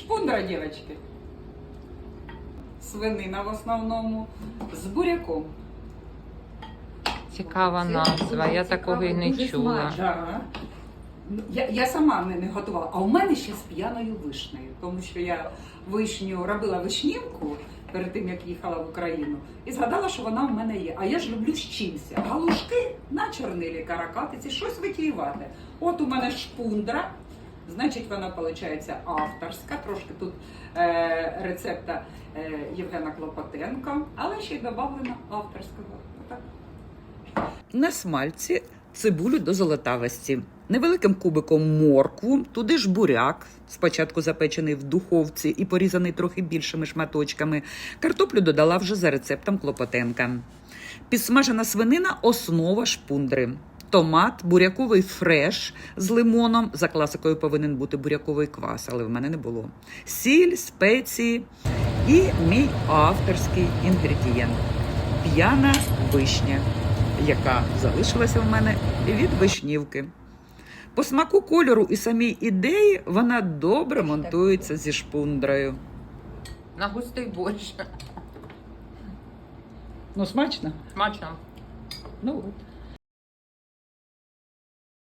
Шпундра, дівчатки. Свинина в основному з буряком. Цікава Це назва, я цікаво, такого і не чула. Да. Я, я сама не, не готувала, а у мене ще з п'яною вишнею, тому що я вишню робила вишнівку перед тим, як їхала в Україну, і згадала, що вона в мене є. А я ж люблю з чимся. Галушки на чорнилі каракатиці, щось витіювати. От у мене шпундра, значить вона виходить авторська. Трошки тут е, рецепта е, Євгена Клопотенка, але ще й додавлено авторського. На смальці цибулю до золотавості. Невеликим кубиком моркву, туди ж буряк, спочатку запечений в духовці і порізаний трохи більшими шматочками. Картоплю додала вже за рецептом Клопотенка. Підсмажена свинина основа шпундри. Томат, буряковий фреш з лимоном. За класикою повинен бути буряковий квас, але в мене не було. Сіль, спеції і мій авторський інгредієнт п'яна вишня, яка залишилася в мене від вишнівки. По смаку кольору і самій ідеї вона добре монтується зі шпундрою. На густий борщ. Ну, смачно? Смачно. Ну от.